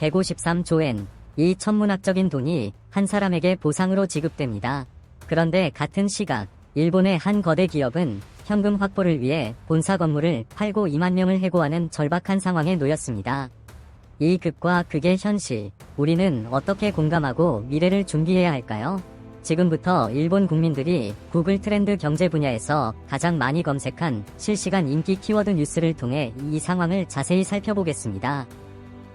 153조엔, 이 천문학적인 돈이 한 사람에게 보상으로 지급됩니다. 그런데 같은 시각, 일본의 한 거대 기업은 현금 확보를 위해 본사 건물을 팔고 2만 명을 해고하는 절박한 상황에 놓였습니다. 이 극과 극의 현실, 우리는 어떻게 공감하고 미래를 준비해야 할까요? 지금부터 일본 국민들이 구글 트렌드 경제 분야에서 가장 많이 검색한 실시간 인기 키워드 뉴스를 통해 이 상황을 자세히 살펴보겠습니다.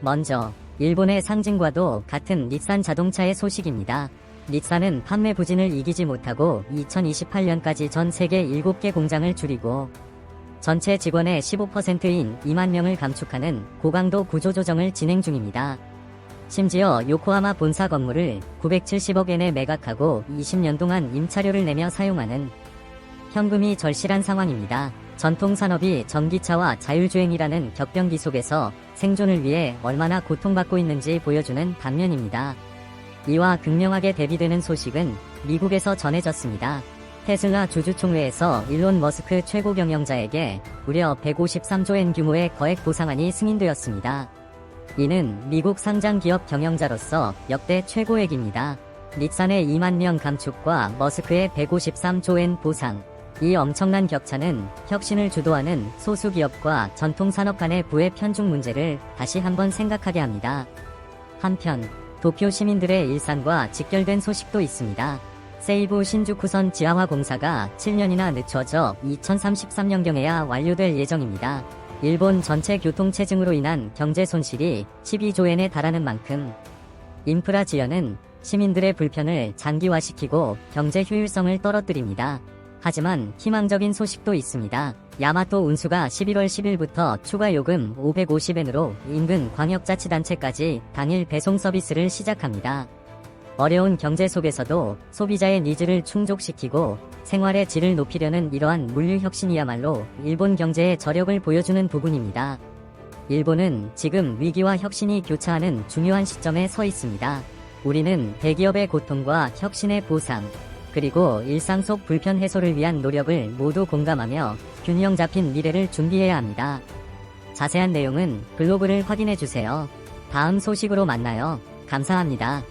먼저, 일본의 상징과도 같은 닛산 자동차의 소식입니다. 닛산은 판매 부진을 이기지 못하고 2028년까지 전 세계 7개 공장을 줄이고 전체 직원의 15%인 2만 명을 감축하는 고강도 구조조정을 진행 중입니다. 심지어 요코하마 본사 건물을 970억엔에 매각하고 20년 동안 임차료를 내며 사용하는 현금이 절실한 상황입니다. 전통 산업이 전기차와 자율주행이라는 격변기 속에서 생존을 위해 얼마나 고통받고 있는지 보여주는 단면입니다. 이와 극명하게 대비되는 소식은 미국에서 전해졌습니다. 테슬라 주주총회에서 일론 머스크 최고 경영자에게 무려 153조엔 규모의 거액 보상안이 승인되었습니다. 이는 미국 상장 기업 경영자로서 역대 최고액입니다. 닛산의 2만 명 감축과 머스크의 153조엔 보상. 이 엄청난 격차는 혁신을 주도하는 소수 기업과 전통 산업 간의 부의 편중 문제를 다시 한번 생각하게 합니다. 한편 도쿄 시민들의 일상과 직결된 소식도 있습니다. 세이부 신주쿠선 지하화 공사가 7년이나 늦춰져 2033년경에야 완료될 예정입니다. 일본 전체 교통 체증으로 인한 경제 손실이 12조엔에 달하는 만큼 인프라 지연은 시민들의 불편을 장기화시키고 경제 효율성을 떨어뜨립니다. 하지만 희망적인 소식도 있습니다. 야마토 운수가 11월 10일부터 추가 요금 550엔으로 인근 광역자치단체까지 당일 배송 서비스를 시작합니다. 어려운 경제 속에서도 소비자의 니즈를 충족시키고 생활의 질을 높이려는 이러한 물류 혁신이야말로 일본 경제의 저력을 보여주는 부분입니다. 일본은 지금 위기와 혁신이 교차하는 중요한 시점에 서 있습니다. 우리는 대기업의 고통과 혁신의 보상, 그리고 일상 속 불편 해소를 위한 노력을 모두 공감하며 균형 잡힌 미래를 준비해야 합니다. 자세한 내용은 블로그를 확인해 주세요. 다음 소식으로 만나요. 감사합니다.